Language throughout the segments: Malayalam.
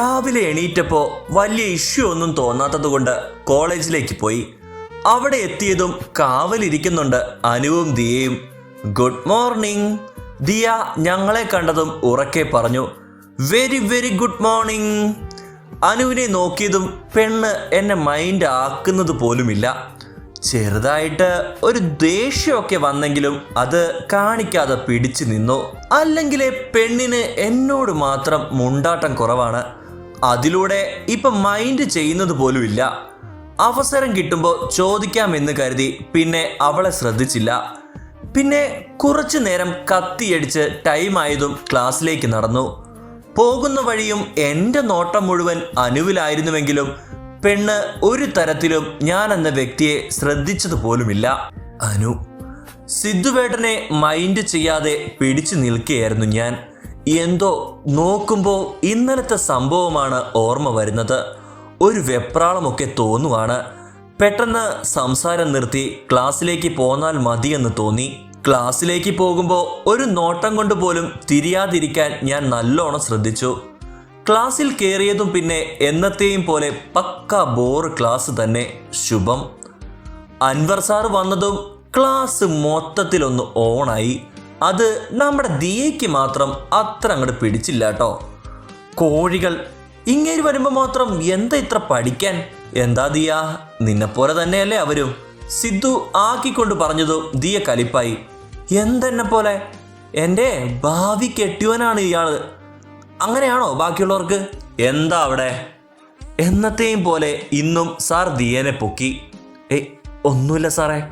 രാവിലെ എണീറ്റപ്പോൾ വലിയ ഇഷ്യൂ ഒന്നും തോന്നാത്തത് കൊണ്ട് കോളേജിലേക്ക് പോയി. അവിടെ എത്തിയതും കാവലിരിക്കുന്നുണ്ട് അനുവും ദിയയും. ഗുഡ് മോർണിംഗ് ദിയ ഞങ്ങളെ കണ്ടതും ഉറക്കെ പറഞ്ഞു വെരി വെരി ഗുഡ് മോർണിംഗ് അനുവിനെ നോക്കിയതും പെണ്ണ് എന്നെ മൈൻഡ് ആക്കുന്നത് പോലുമില്ല. ചെറുതായിട്ട് ഒരു ദേഷ്യമൊക്കെ വന്നെങ്കിലും അത് കാണിക്കാതെ പിടിച്ചു നിന്നു. അല്ലെങ്കിലേ പെണ്ണിന് എന്നോട് മാത്രം മുണ്ടാട്ടം കുറവാണ്. അതിലൂടെ ഇപ്പൊ മൈൻഡ് ചെയ്യുന്നത് പോലുമില്ല അവസരം കിട്ടുമ്പോൾ ചോദിക്കാമെന്ന് കരുതി പിന്നെ അവളെ ശ്രദ്ധിച്ചില്ല. പിന്നെ കുറച്ചു നേരം കത്തിയടിച്ച് ടൈമായതും ക്ലാസ്സിലേക്ക് നടന്നു. പോകുന്ന വഴിയും എന്റെ നോട്ടം മുഴുവൻ അനുവിലായിരുന്നുവെങ്കിലും പെണ്ണ് ഒരു തരത്തിലും ഞാൻ എന്ന വ്യക്തിയെ ശ്രദ്ധിച്ചത് പോലുമില്ല. അനു സിദ്ധുവേട്ടനെ മൈൻഡ് ചെയ്യാതെ പിടിച്ചു നിൽക്കുകയായിരുന്നു ഞാൻ. എന്തോ നോക്കുമ്പോൾ ഇന്നലത്തെ സംഭവമാണ് ഓർമ്മ വരുന്നത്. ഒരു വെപ്രാളമൊക്കെ തോന്നുവാണ്. പെട്ടെന്ന് സംസാരം നിർത്തി ക്ലാസ്സിലേക്ക് പോന്നാൽ മതിയെന്ന് തോന്നി. ക്ലാസ്സിലേക്ക് പോകുമ്പോൾ ഒരു നോട്ടം കൊണ്ട് പോലും തിരിയാതിരിക്കാൻ ഞാൻ നല്ലോണം ശ്രദ്ധിച്ചു. ക്ലാസ്സിൽ കയറിയതും പിന്നെ എന്നത്തെയും പോലെ പക്ക ബോർ ക്ലാസ് തന്നെ. ശുഭം. അൻവർ സാർ വന്നതും ക്ലാസ് മൊത്തത്തിലൊന്ന് ഓണായി. അത് നമ്മുടെ ദിയയ്ക്ക് മാത്രം അത്ര അങ്ങോട്ട് പിടിച്ചില്ല കേട്ടോ കോഴികൾ ഇങ്ങേര് വരുമ്പോൾ മാത്രം എന്താ ഇത്ര പഠിക്കാൻ? എന്താ ദിയ? നിന്നെപ്പോലെ തന്നെയല്ലേ അവരും. സിദ്ധു ആക്കിക്കൊണ്ട് പറഞ്ഞതും ദിയ കലിപ്പായി. എന്തെന്നെ പോലെ എന്റെ ഭാവി കെട്ടിയവനാണ് ഇയാൾ അങ്ങനെയാണോ ബാക്കിയുള്ളവർക്ക്? എന്താ അവിടെ? എന്നത്തെയും പോലെ ഇന്നും സാർ ദിയനെ പൊക്കി. ഏയ് ഒന്നുമില്ല സാറേ.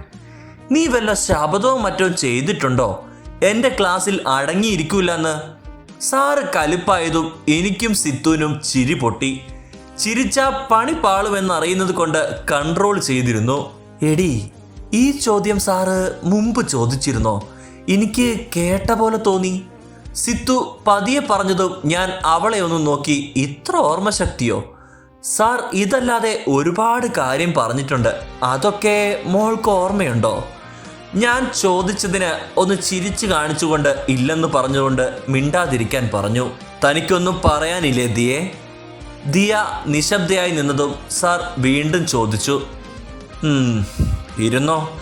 നീ വല്ല ശാപതവും മറ്റോ ചെയ്തിട്ടുണ്ടോ? എന്റെ ക്ലാസ്സിൽ അടങ്ങിയിരിക്കൂലെന്ന്. സാറ് കലിപ്പായതും എനിക്കും സിത്തുവിനും ചിരി പൊട്ടി. ചിരിച്ച പണി പാളുമെന്നറിയുന്നത് കൊണ്ട് കൺട്രോൾ ചെയ്തിരുന്നു. എടി ഈ ചോദ്യം സാറ് മുമ്പ് ചോദിച്ചിരുന്നോ? എനിക്ക് കേട്ട പോലെ തോന്നി. സിത്തു പതിയെ പറഞ്ഞതും ഞാൻ അവളെ ഒന്ന് നോക്കി ഇത്ര ഓർമ്മശക്തിയോ? സാർ ഇതല്ലാതെ ഒരുപാട് കാര്യം പറഞ്ഞിട്ടുണ്ട്. അതൊക്കെ മോൾക്ക് ഓർമ്മയുണ്ടോ? ഞാൻ ചോദിച്ചതിന് ഒന്ന് ചിരിച്ചു കാണിച്ചുകൊണ്ട് ഇല്ലെന്ന് പറഞ്ഞുകൊണ്ട് മിണ്ടാതിരിക്കാൻ പറഞ്ഞു. തനിക്കൊന്നും പറയാനില്ലേ ദിയെ? ദിയ നിശബ്ദയായി നിന്നതും സാർ വീണ്ടും ചോദിച്ചു. "ഉം, ഇരുന്നോ?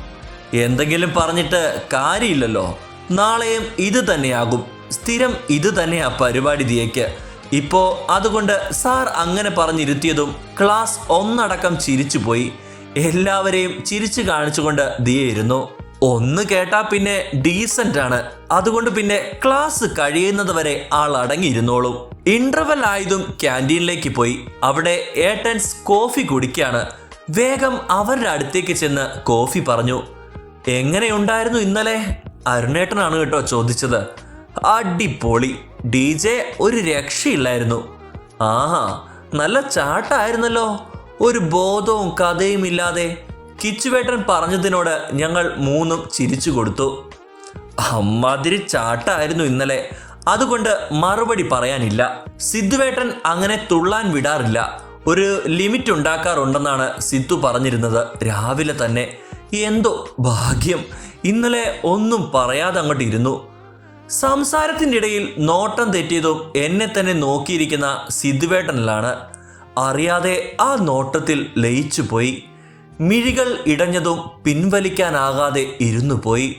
എന്തെങ്കിലും പറഞ്ഞിട്ട് കാര്യമില്ലല്ലോ. നാളെയും ഇത് തന്നെയാകും. സ്ഥിരം ഇത് തന്നെയാ പരിപാടി ദിയയ്ക്ക്. ഇപ്പോ അതുകൊണ്ട് സാർ അങ്ങനെ പറഞ്ഞിരുത്തിയതും ക്ലാസ് ഒന്നടക്കം ചിരിച്ചുപോയി. എല്ലാവരെയും ചിരിച്ചു കാണിച്ചുകൊണ്ട് ദിയ ഇരുന്നു. ഒന്ന് കേട്ടാ പിന്നെ ഡീസന്റ് ആണ്. അതുകൊണ്ട് പിന്നെ ക്ലാസ് കഴിയുന്നത് വരെ ആൾ അടങ്ങിയിരുന്നോളും. ഇന്റർവെൽ ആയതും ക്യാന്റീനിലേക്ക് പോയി. അവിടെ ഏട്ടൻസ് കോഫി കുടിക്കുകയാണ് വേഗം അവരുടെ അടുത്തേക്ക് ചെന്ന് കോഫി പറഞ്ഞു. എങ്ങനെയുണ്ടായിരുന്നു ഇന്നലെ? അരുണേട്ടനാണ് കേട്ടോ ചോദിച്ചത്. അടിപൊളി. ഡി ജെ ഒരു രക്ഷയില്ലായിരുന്നു. ആഹാ നല്ല ചാട്ടായിരുന്നല്ലോ. ഒരു ബോധവും കഥയും ഇല്ലാതെ കിച്ചുവേട്ടൻ പറഞ്ഞതിനോട് ഞങ്ങൾ മൂന്നും ചിരിച്ചു കൊടുത്തു. അമ്മാതിരി ചാട്ടായിരുന്നു ഇന്നലെ. അതുകൊണ്ട് മറുപടി പറയാനില്ല. സിദ്ധുവേട്ടൻ അങ്ങനെ തുള്ളാൻ വിടാറില്ല. ഒരു ലിമിറ്റ് ഉണ്ടാക്കാറുണ്ടെന്നാണ് സിദ്ധു പറഞ്ഞിരുന്നത്. രാവിലെ തന്നെ. എന്തോ ഭാഗ്യം. ഇന്നലെ ഒന്നും പറയാതെ അങ്ങോട്ട് ഇരുന്നു. സംസാരത്തിന്റെ ഇടയിൽ നോട്ടം തെറ്റിയതും എന്നെ തന്നെ നോക്കിയിരിക്കുന്ന സിദ്ധുവേട്ടനിലാണ്. അറിയാതെ ആ നോട്ടത്തിൽ ലയിച്ചു പോയി മിഴികൾ ഇടഞ്ഞതും പിൻവലിക്കാനാകാതെ ഇരുന്നു പോയി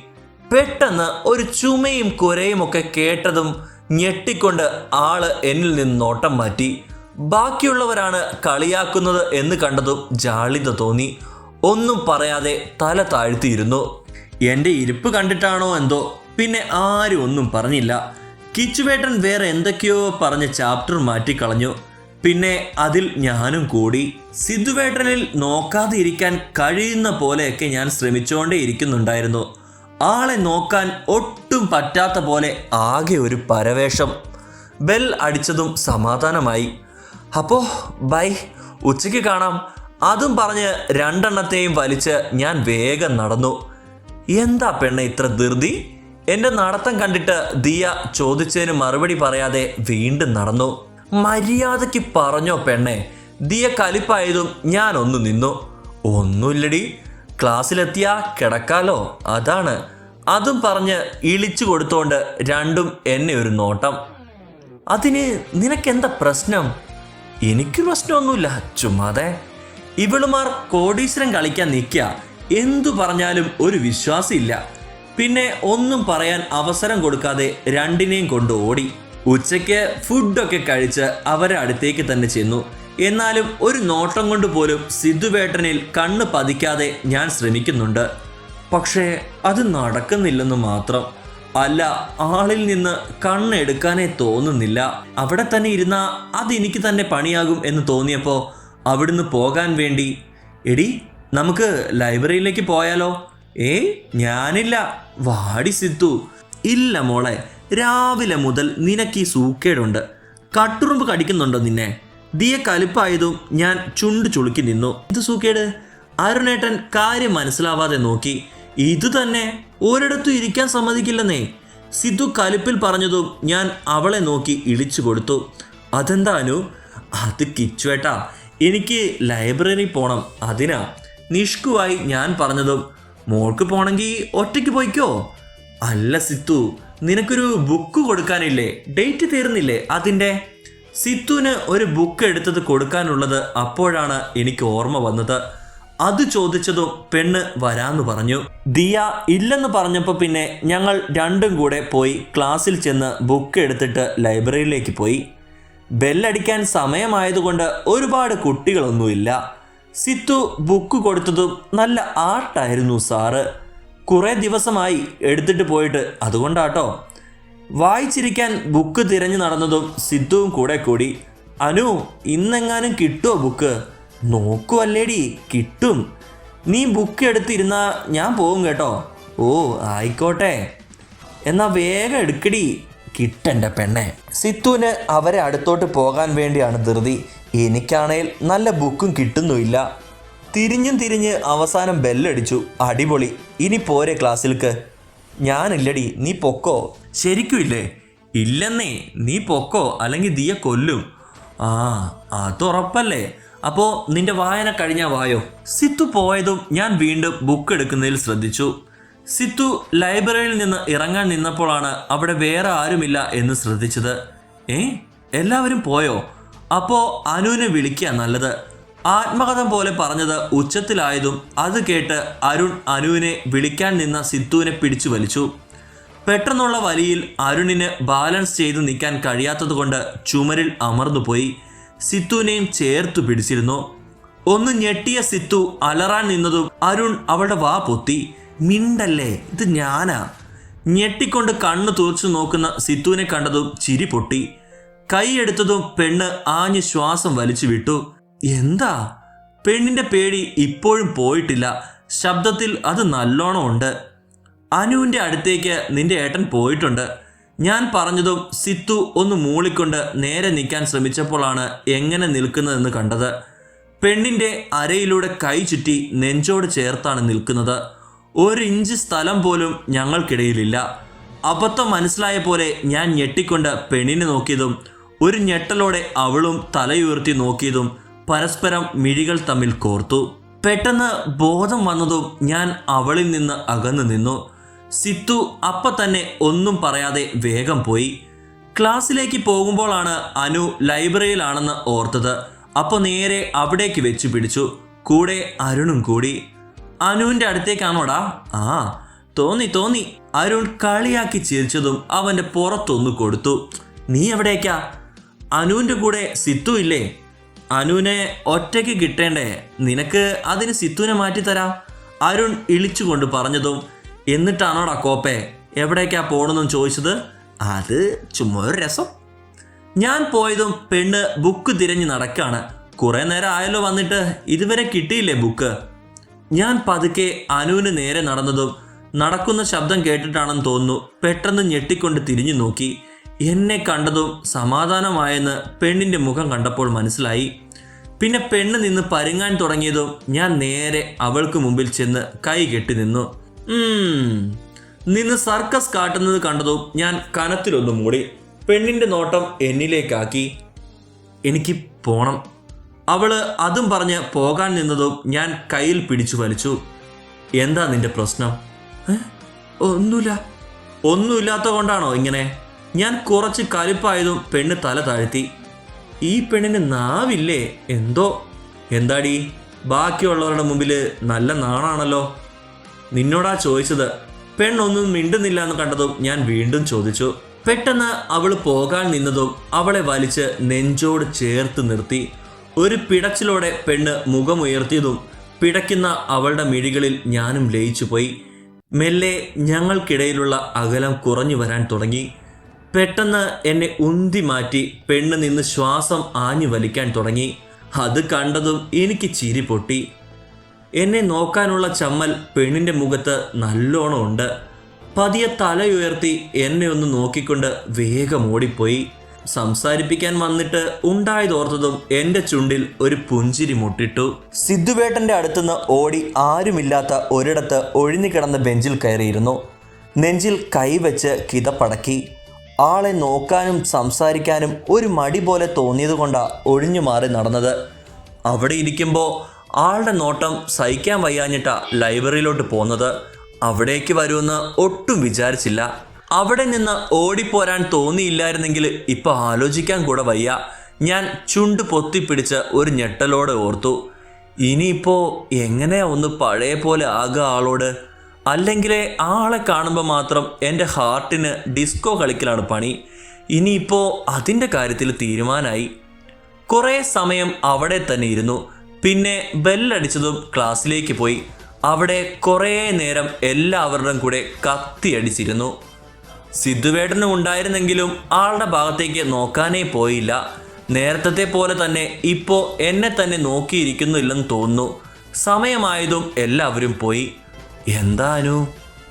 പെട്ടെന്ന് ഒരു ചുമയും കുരയുമൊക്കെ കേട്ടതും ഞെട്ടിക്കൊണ്ട് ആൾ എന്നിൽ നിന്ന് നോട്ടം മാറ്റി. ബാക്കിയുള്ളവരാണ് കളിയാക്കുന്നത് എന്ന് കണ്ടതും ജാളിത തോന്നി. ഒന്നും പറയാതെ തല താഴ്ത്തിയിരുന്നു. എന്റെ ഇരിപ്പ് കണ്ടിട്ടാണോ എന്തോ? പിന്നെ ആരും ഒന്നും പറഞ്ഞില്ല. കിച്ചുവേട്ടൻ വേറെ എന്തൊക്കെയോ പറഞ്ഞ് ചാപ്റ്റർ മാറ്റിക്കളഞ്ഞു. പിന്നെ അതിൽ ഞാനും കൂടി സിദ്ധുവേട്ടനിൽ നോക്കാതെ ഇരിക്കാൻ കഴിയുന്ന പോലെയൊക്കെ ഞാൻ ശ്രമിച്ചുകൊണ്ടേ ഇരിക്കുന്നുണ്ടായിരുന്നു. ആളെ നോക്കാൻ ഒട്ടും പറ്റാത്ത പോലെ ആകെ ഒരു പരവേഷം. ബെൽ അടിച്ചതും സമാധാനമായി. അപ്പോ ബൈ ഉച്ചയ്ക്ക് കാണാം. അതും പറഞ്ഞ് രണ്ടെണ്ണത്തെയും വലിച്ച് ഞാൻ വേഗം നടന്നു. എന്താ പെണ്ണ ഇത്ര ധൃതി? എന്റെ നടത്തം കണ്ടിട്ട് ദിയ ചോദിച്ചതിന് മറുപടി പറയാതെ വീണ്ടും നടന്നു. മര്യാദയ്ക്ക് പറഞ്ഞോ പെണ്ണെ. ദിയ കലിപ്പായതും ഞാൻ ഒന്ന് നിന്നു. ഒന്നുമില്ലടി. ക്ലാസ്സിലെത്തിയാ കിടക്കാലോ. അതാണ്. അതും പറഞ്ഞ് ഇളിച്ചു കൊടുത്തോണ്ട് രണ്ടും എന്നെ ഒരു നോട്ടം. അതിന് നിനക്കെന്താ പ്രശ്നം? എനിക്ക് പ്രശ്നമൊന്നുമില്ല ചുമ്മാതെ. ഇവളുമാർ കോടീശ്വരം കളിക്കാൻ നിൽക്കുക എന്തു പറഞ്ഞാലും ഒരു വിശ്വാസമില്ല. പിന്നെ ഒന്നും പറയാൻ അവസരം കൊടുക്കാതെ രണ്ടിനെയും കൊണ്ട് ഓടി. ഉച്ചയ്ക്ക് ഫുഡൊക്കെ കഴിച്ച് അവരെ അടുത്തേക്ക് തന്നെ ചെന്നു. എന്നാലും ഒരു നോട്ടം കൊണ്ട് പോലും സിദ്ധുവേട്ടനിൽ കണ്ണ് പതിക്കാതെ ഞാൻ ശ്രമിക്കുന്നുണ്ട്. പക്ഷേ അത് നടക്കുന്നില്ലെന്ന് മാത്രം. അല്ല ആളിൽ നിന്ന് കണ്ണെടുക്കാനേ തോന്നുന്നില്ല. അവിടെ തന്നെ ഇരുന്ന അതെനിക്ക് തന്നെ പണിയാകും എന്ന് തോന്നിയപ്പോൾ അവിടുന്ന് പോകാൻ വേണ്ടി എടി നമുക്ക് ലൈബ്രറിയിലേക്ക് പോയാലോ? ഏ ഞാനില്ല. വാടി സിദ്ധു. ഇല്ല മോളെ രാവിലെ മുതൽ നിനക്ക് ഈ സൂക്കേടുണ്ട്. കട്ടുറുമ്പ് കടിക്കുന്നുണ്ടോ നിന്നെ? ദിയ കലിപ്പായതും ഞാൻ ചുണ്ട് ചുളുക്കി നിന്നു. ഇത് സൂക്കേട്? അരുണേട്ടൻ കാര്യം മനസ്സിലാവാതെ നോക്കി. ഇത് തന്നെ ഒരിടത്തും ഇരിക്കാൻ സമ്മതിക്കില്ലെന്നേ. സിദ്ധു കലിപ്പിൽ പറഞ്ഞതും ഞാൻ അവളെ നോക്കി ഇടിച്ചു കൊടുത്തു. അതെന്താനു അത് കിച്ചുവേട്ടാ. എനിക്ക് ലൈബ്രറി പോണം. അതിനാ. നിഷ്കുവായി ഞാൻ പറഞ്ഞതും മോൾക്ക് പോണെങ്കിൽ ഒറ്റയ്ക്ക് പോയിക്കോ? അല്ല സിത്തു നിനക്കൊരു ബുക്ക് കൊടുക്കാനില്ലേ? ഡേറ്റ് തീർന്നില്ലേ? അതിന്റെ? സിത്തുവിന് ഒരു ബുക്ക് എടുത്തത് കൊടുക്കാനുള്ളത് അപ്പോഴാണ് എനിക്ക് ഓർമ്മ വന്നത്. അത് ചോദിച്ചതും പെണ്ണ് വരാന്ന് പറഞ്ഞു. ദിയ ഇല്ലെന്ന് പറഞ്ഞപ്പോൾ പിന്നെ ഞങ്ങൾ രണ്ടും കൂടെ പോയി ക്ലാസ്സിൽ ചെന്ന് ബുക്ക് എടുത്തിട്ട് ലൈബ്രറിയിലേക്ക് പോയി. ബെല്ലടിക്കാൻ സമയമായതുകൊണ്ട് ഒരുപാട് കുട്ടികളൊന്നുമില്ല. സിത്തു ബുക്ക് കൊടുത്തതും നല്ല ആർട്ടായിരുന്നു സാറ്. കുറേ ദിവസമായി എടുത്തിട്ട് പോയിട്ട് അതുകൊണ്ടാട്ടോ. വായിച്ചിരിക്കാൻ ബുക്ക് തിരഞ്ഞു നടന്നതും സിദ്ധുവും കൂടെ കൂടി അനു ഇന്നെങ്ങാനും കിട്ടുമോ ബുക്ക്? നോക്കുവല്ലേടി കിട്ടും. നീ ബുക്ക് എടുത്തിരുന്നാ ഞാൻ പോകും കേട്ടോ. ഓ ആയിക്കോട്ടെ. എന്നാ വേഗം എടുക്കടി കിട്ടണ്ട പെണ്ണെ. സിത്തുവിന് അവരെ അടുത്തോട്ട് പോകാൻ വേണ്ടിയാണ് ധൃതി. എനിക്കാണേൽ നല്ല ബുക്കും കിട്ടുന്നുമില്ല. തിരിഞ്ഞും തിരിഞ്ഞ് അവസാനം ബെല്ലടിച്ചു. അടിപൊളി. ഇനി പോരെ ക്ലാസ്സിൽക്ക്. ഞാനില്ലടി നീ പൊക്കോ? ശരിക്കും ഇല്ലേ? ഇല്ലെന്നേ നീ പൊക്കോ? അല്ലെങ്കിൽ ദിയ കൊല്ലും. ആ അതുറപ്പല്ലേ അപ്പോ നിന്റെ വായന കഴിഞ്ഞ വായോ? സിത്തു പോയതും ഞാൻ വീണ്ടും ബുക്ക് എടുക്കുന്നതിൽ ശ്രദ്ധിച്ചു. സിത്തു ലൈബ്രറിയിൽ നിന്ന് ഇറങ്ങാൻ നിന്നപ്പോഴാണ് അവിടെ വേറെ ആരുമില്ല എന്ന് ശ്രദ്ധിച്ചത്. ഏ എല്ലാവരും പോയോ? അപ്പോ അനുവിനെ വിളിക്കുക നല്ലത്. ആത്മകഥം പോലെ പറഞ്ഞത് ഉച്ചത്തിലായതും അത് കേട്ട് അരുൺ അനുവിനെ വിളിക്കാൻ നിന്ന സിദ്ധുവിനെ പിടിച്ചു വലിച്ചു. പെട്ടെന്നുള്ള വലിയിൽ അരുണിന് ബാലൻസ് ചെയ്ത് നിൽക്കാൻ കഴിയാത്തതുകൊണ്ട് ചുമരിൽ അമർന്നുപോയി സിത്തുവിനെയും ചേർത്തു പിടിച്ചിരുന്നു. ഒന്ന് ഞെട്ടിയ സിത്തു അലറാൻ നിന്നതും അരുൺ അവളുടെ വാ പൊത്തി. മിണ്ടല്ലേ? ഇത് ഞാനാ? ഞെട്ടിക്കൊണ്ട് കണ്ണു തുറച്ചു നോക്കുന്ന സിത്തുവിനെ കണ്ടതും ചിരി പൊട്ടി. കൈയെടുത്തതും പെണ്ണ് ആഞ്ഞ് ശ്വാസം വലിച്ചു വിട്ടു. എന്താ? പെണ്ണിന്റെ പേടി ഇപ്പോഴും പോയിട്ടില്ല. ശബ്ദത്തിൽ അത് നല്ലോണം ഉണ്ട്. അനുവിന്റെ അടുത്തേക്ക് നിന്റെ ഏട്ടൻ പോയിട്ടുണ്ട്. ഞാൻ പറഞ്ഞതും സിത്തു ഒന്ന് മൂളിക്കൊണ്ട് നേരെ നിൽക്കാൻ ശ്രമിച്ചപ്പോഴാണ് എങ്ങനെ നിൽക്കുന്നതെന്ന് കണ്ടത്. പെണ്ണിന്റെ അരയിലൂടെ കൈ ചുറ്റി നെഞ്ചോട് ചേർത്താണ് നിൽക്കുന്നത്. ഒരു ഇഞ്ച് സ്ഥലം പോലും ഞങ്ങൾക്കിടയിലില്ല. അബദ്ധം മനസ്സിലായ പോലെ ഞാൻ ഞെട്ടിക്കൊണ്ട് പെണ്ണിനെ നോക്കിയതും ഒരു ഞെട്ടലോടെ അവളും തലയുയർത്തി നോക്കിയതും പരസ്പരം മിഴികൾ തമ്മിൽ കോർത്തു. പെട്ടെന്ന് ബോധം വന്നതും ഞാൻ അവളിൽ നിന്ന് അകന്നു നിന്നു. സിത്തു അപ്പ തന്നെ ഒന്നും പറയാതെ വേഗം പോയി. ക്ലാസ്സിലേക്ക് പോകുമ്പോഴാണ് അനു ലൈബ്രറിയിലാണെന്ന് ഓർത്തത്. അപ്പോൾ നേരെ അവിടേക്ക് വെച്ച് പിടിച്ചു. കൂടെ അരുണും കൂടി. അനുവിന്റെ അടുത്തേക്കാണോടാ? ആ തോന്നി തോന്നി. അരുൺ കളിയാക്കി ചിരിച്ചതും അവന്റെ പുറത്തൊന്നു കൊടുത്തു. നീ എവിടേക്കാ? അനുവിന്റെ കൂടെ സിത്തു ഇല്ലേ? അനുവിനെ ഒറ്റയ്ക്ക് കിട്ടേണ്ടേ? നിനക്ക് അതിന് സിത്തുവിനെ മാറ്റിത്തരാം അരുൺ ഇളിച്ചുകൊണ്ട് പറഞ്ഞതും എന്നിട്ടാണോടാ കോപ്പെ? എവിടേക്കാ പോണെന്നും ചോദിച്ചത്? അത് ചുമ്മാ ഒരു രസം. ഞാൻ പോയതും പെണ്ണ് ബുക്ക് തിരഞ്ഞ് നടക്കാണ്. കുറേ നേരം ആയല്ലോ വന്നിട്ട്. ഇതുവരെ കിട്ടിയില്ലേ ബുക്ക്? ഞാൻ പതുക്കെ അനുവിന് നേരെ നടന്നതും നടക്കുന്ന ശബ്ദം കേട്ടിട്ടാണെന്ന് തോന്നുന്നു. പെട്ടെന്ന് ഞെട്ടിക്കൊണ്ട് തിരിഞ്ഞു നോക്കി. എന്നെ കണ്ടതും സമാധാനമായെന്ന് പെണ്ണിന്റെ മുഖം കണ്ടപ്പോൾ മനസ്സിലായി. പിന്നെ പെണ്ണ് നിന്ന് പരുങ്ങാൻ തുടങ്ങിയതും ഞാൻ നേരെ അവൾക്ക് മുമ്പിൽ ചെന്ന് കൈ കെട്ടി നിന്നു. നിന്ന് സർക്കസ് കാട്ടുന്നത് കണ്ടതും ഞാൻ കനത്തിലൊന്നും മൂടി പെണ്ണിന്റെ നോട്ടം എന്നിലേക്കാക്കി. എനിക്ക് പോണം. അവൾ അതും പറഞ്ഞ് പോകാൻ നിന്നതും ഞാൻ കയ്യിൽ പിടിച്ചു വലിച്ചു. എന്താ നിന്റെ പ്രശ്നം? "ഏ? ഒന്നുമില്ല. ഒന്നുമില്ലാത്ത കൊണ്ടാണോ ഇങ്ങനെ? ഞാൻ കുറച്ച് കരുപ്പായതും പെണ്ണ് തല താഴ്ത്തി. ഈ പെണ്ണിന് നാവില്ലേ? എന്തോ? എന്താടി? ബാക്കിയുള്ളവരുടെ മുമ്പിൽ നല്ല നാണാണല്ലോ. നിന്നോടാ ചോദിച്ചത്. പെണ്ണൊന്നും മിണ്ടുന്നില്ല എന്ന് കണ്ടതും ഞാൻ വീണ്ടും ചോദിച്ചു. പെട്ടെന്ന് അവൾ പോകാൻ നിന്നതും അവളെ വലിച്ച് നെഞ്ചോട് ചേർത്ത് നിർത്തി. ഒരു പിടച്ചിലോടെ പെണ്ണ് മുഖമുയർത്തിയതും പിടയ്ക്കുന്ന അവളുടെ മിഴികളിൽ ഞാനും ലയിച്ചു പോയി മെല്ലെ ഞങ്ങൾക്കിടയിലുള്ള അകലം കുറഞ്ഞു വരാൻ തുടങ്ങി. പെട്ടെന്ന് എന്നെ ഉന്തി മാറ്റി പെണ്ണ് നിന്ന് ശ്വാസം ആഞ്ഞു വലിക്കാൻ തുടങ്ങി. അത് കണ്ടതും എനിക്ക് ചിരി പൊട്ടി. എന്നെ നോക്കാനുള്ള ചമ്മൽ പെണ്ണിന്റെ മുഖത്ത് നല്ലോണം ഉണ്ട്. പതിയെ തലയുയർത്തി എന്നെ ഒന്ന് നോക്കിക്കൊണ്ട് വേഗം ഓടിപ്പോയി. സംസാരിപ്പിക്കാൻ വന്നിട്ട് ഉണ്ടായതോർത്തതും എന്റെ ചുണ്ടിൽ ഒരു പുഞ്ചിരി മുട്ടിട്ടു. സിദ്ധുവേട്ടന്റെ അടുത്തുനിന്ന് ഓടി ആരുമില്ലാത്ത ഒരിടത്ത് ഒഴിഞ്ഞു കിടന്ന ബെഞ്ചിൽ കയറിയിരുന്നു. നെഞ്ചിൽ കൈവച്ച് കിതപ്പടക്കി. ആളെ നോക്കാനും സംസാരിക്കാനും ഒരു മടി പോലെ തോന്നിയതുകൊണ്ടാണ് ഒഴിഞ്ഞു മാറി നടന്നത്. അവിടെ ഇരിക്കുമ്പോൾ ആളുടെ നോട്ടം സഹിക്കാൻ വയ്യാഞ്ഞിട്ടാ ലൈബ്രറിയിലോട്ട് പോകുന്നത് അവിടേക്ക് വരുമെന്ന് ഒട്ടും വിചാരിച്ചില്ല. അവിടെ നിന്ന് ഓടിപ്പോരാൻ തോന്നിയില്ലായിരുന്നെങ്കിൽ ഇപ്പം ആലോചിക്കാൻ കൂടെ വയ്യ. ഞാൻ ചുണ്ട് പൊത്തിപ്പിടിച്ച് ഒരു ഞെട്ടലോടെ ഓർത്തു. ഇനിയിപ്പോൾ എങ്ങനെയാ ഒന്ന് പഴയ പോലെ ആകുക ആളോട്? അല്ലെങ്കിലേ ആളെ കാണുമ്പോൾ മാത്രം എന്റെ ഹാർട്ടിന് ഡിസ്കോ കളിക്കലാണ് പണി. ഇനിയിപ്പോൾ അതിന്റെ കാര്യത്തിൽ തീരുമാനമായി കുറേ സമയം അവിടെ തന്നെ ഇരുന്നു. പിന്നെ ബെല്ലടിച്ചതും ക്ലാസ്സിലേക്ക് പോയി. അവിടെ കുറേ നേരം എല്ലാവരുടെയും കൂടെ കത്തിയടിച്ചിരുന്നു. സിദ്ധുവേട്ടനും ഉണ്ടായിരുന്നെങ്കിലും ആളുടെ ഭാഗത്തേക്ക് നോക്കാനേ പോയില്ല. നേരത്തെ പോലെ തന്നെ ഇപ്പോൾ എന്നെ തന്നെ നോക്കിയിരിക്കുന്നില്ലെന്ന് തോന്നുന്നു. സമയമായതും എല്ലാവരും പോയി. എന്താനു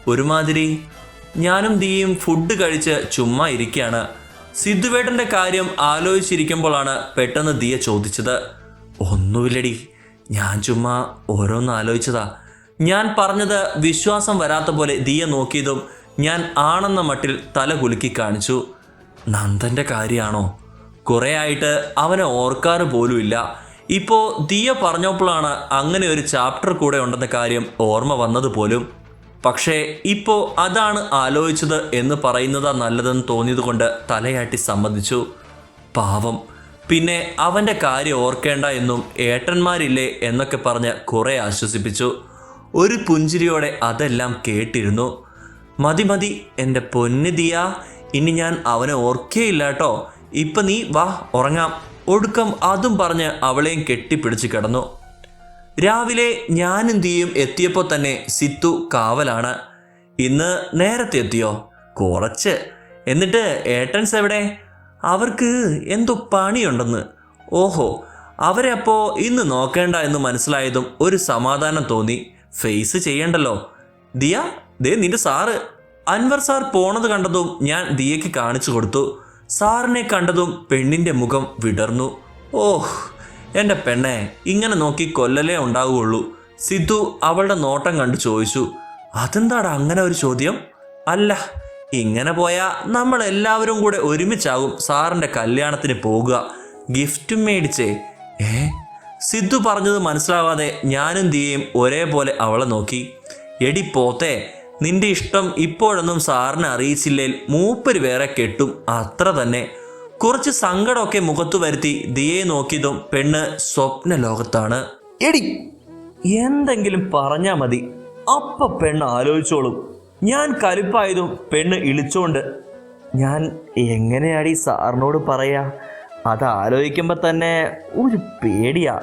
ഒരുമാതിരി. ഞാനും ദീയും ഫുഡ് കഴിച്ച് ചുമ്മാ ഇരിക്കുകയാണ് സിദ്ധുവേട്ടന്റെ കാര്യം ആലോചിച്ചിരിക്കുമ്പോഴാണ് പെട്ടെന്ന് ദിയ ചോദിച്ചത്. ഒന്നുമില്ലടി ഞാൻ ചുമ്മാ ഓരോന്ന് ആലോചിച്ചതാ. ഞാൻ പറഞ്ഞത് വിശ്വാസം വരാത്ത പോലെ ദിയ നോക്കിയതും ഞാൻ ആണെന്ന മട്ടിൽ തല കുലുക്കി കാണിച്ചു. നന്ദന്റെ കാര്യമാണോ കുറെ ആയിട്ട് അവനെ ഓർക്കാറ് പോലുമില്ല. ഇപ്പോൾ ദിയ പറഞ്ഞപ്പോഴാണ് അങ്ങനെ ഒരു ചാപ്റ്റർ കൂടെ ഉണ്ടെന്ന കാര്യം ഓർമ്മ വന്നത് പോലും. പക്ഷേ ഇപ്പോൾ അതാണ് ആലോചിച്ചത് എന്ന് പറയുന്നതാ നല്ലതെന്ന് തോന്നിയതുകൊണ്ട് തലയാട്ടി സമ്മതിച്ചു. പാവം. പിന്നെ അവന്റെ കാര്യം ഓർക്കേണ്ട എന്നും ഏട്ടന്മാരില്ലേ എന്നൊക്കെ പറഞ്ഞ് കുറെ ആശ്വസിപ്പിച്ചു. ഒരു പുഞ്ചിരിയോടെ അതെല്ലാം കേട്ടിരുന്നു. മതി മതി എന്റെ പൊന്നു ദിയ ഇനി ഞാൻ അവനെ ഓർക്കേയില്ല കേട്ടോ. ഇപ്പം നീ വാ ഉറങ്ങാം. ഒടുക്കം അതും പറഞ്ഞ് അവളെയും കെട്ടിപ്പിടിച്ച് കിടന്നു. രാവിലെ ഞാനും തീയും എത്തിയപ്പോൾ തന്നെ സിത്തു കാവലാണ്. ഇന്ന് നേരത്തെ എത്തിയോ? കുറച്ച്. എന്നിട്ട് ഏട്ടൻസ് എവിടെ? അവർക്ക് എന്തോ പണിയുണ്ടെന്ന്. ഓഹോ അവരെ അപ്പോൾ ഇന്ന് നോക്കേണ്ട എന്ന് മനസ്സിലായതും ഒരു സമാധാനം തോന്നി. ഫേസ് ചെയ്യണ്ടല്ലോ. ദിയ ദേ നിന്റെ സാറ്. അൻവർ സാർ പോണത് കണ്ടതും ഞാൻ ദിയയ്ക്ക് കാണിച്ചു കൊടുത്തു. സാറിനെ കണ്ടതും പെണ്ണിന്റെ മുഖം വിടർന്നു. ഓഹ് എന്റെ പെണ്ണെ ഇങ്ങനെ നോക്കി കൊല്ലലേ ഉണ്ടാവുകയുള്ളൂ. സിദ്ധു അവളുടെ നോട്ടം കണ്ട് ചോദിച്ചു അതെന്താടാ അങ്ങനെ ഒരു ചോദ്യം? അല്ല ഇങ്ങനെ പോയാൽ നമ്മൾ എല്ലാവരും കൂടെ ഒരുമിച്ചാകും സാറിന്റെ കല്യാണത്തിന് പോകുക. ഗിഫ്റ്റും മേടിച്ചേ. ഏ? സിദ്ധു പറഞ്ഞത് മനസ്സിലാവാതെ ഞാനും ദിയയും ഒരേപോലെ അവളെ നോക്കി. എടി പോത്തെ നിന്റെ ഇഷ്ടം ഇപ്പോഴൊന്നും സാറിനെ അറിയിച്ചില്ലേൽ മൂപ്പര് വേറെ കെട്ടും. അത്ര തന്നെ. കുറച്ച് സങ്കടമൊക്കെ മുഖത്തു വരുത്തി ദിയെ നോക്കിയതും പെണ്ണ് സ്വപ്ന ലോകത്താണ് എടി എന്തെങ്കിലും പറഞ്ഞാ മതി. അപ്പ പെണ്ണ് ആലോചിച്ചോളും. ഞാൻ കലിപ്പായതും പെണ്ണ് ഇളിച്ചോണ്ട്. ഞാൻ എങ്ങനെയാടി സാറിനോട് പറയാ? അത് ആലോചിക്കുമ്പോൾ തന്നെ ഒരു പേടിയാ.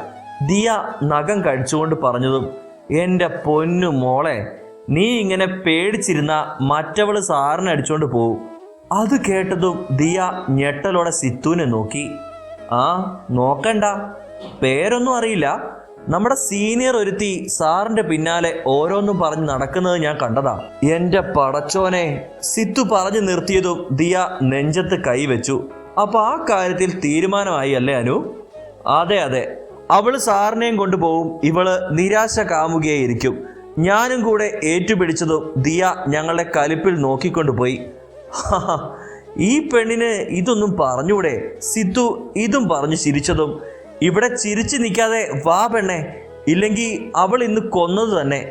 ദിയ നഖം കഴിച്ചുകൊണ്ട് പറഞ്ഞതും എന്റെ പൊന്നു മോളെ നീ ഇങ്ങനെ പേടിച്ചിരുന്ന മറ്റവൾ സാറിനെ അടിച്ചോണ്ട് പോവും. അത് കേട്ടതും ദിയ ഞെട്ടലോടെ സിത്തുവിനെ നോക്കി. ആ നോക്കണ്ട. പേരൊന്നും അറിയില്ല. നമ്മുടെ സീനിയർ ഒരുത്തി സാറിന്റെ പിന്നാലെ ഓരോന്നും പറഞ്ഞ് നടക്കുന്നത് ഞാൻ കണ്ടതാ. എന്റെ പടച്ചോനെ സിത്തു പറഞ്ഞു നിർത്തിയതും ദിയ നെഞ്ചത്ത് കൈവച്ചു. അപ്പൊ ആ കാര്യത്തിൽ തീരുമാനമായി അല്ലേ അനു? അതെ അതെ. അവൾ സാറിനെയും കൊണ്ടുപോകും. ഇവൾ നിരാശ കാമുകയായിരിക്കും ഞാനും കൂടെ ഏറ്റുപിടിച്ചതും ദിയ ഞങ്ങളുടെ കലിപ്പിൽ നോക്കിക്കൊണ്ടുപോയി. പോയി ഈ പെണ്ണിന് ഇതൊന്നും പറഞ്ഞൂടെ? സിദ്ധു ഇതും പറഞ്ഞു ചിരിച്ചതും ഇവിടെ ചിരിച്ചു നിൽക്കാതെ വാ പെണ്ണെ. ഇല്ലെങ്കിൽ അവൾ ഇന്ന് കൊന്നത് തന്നെ.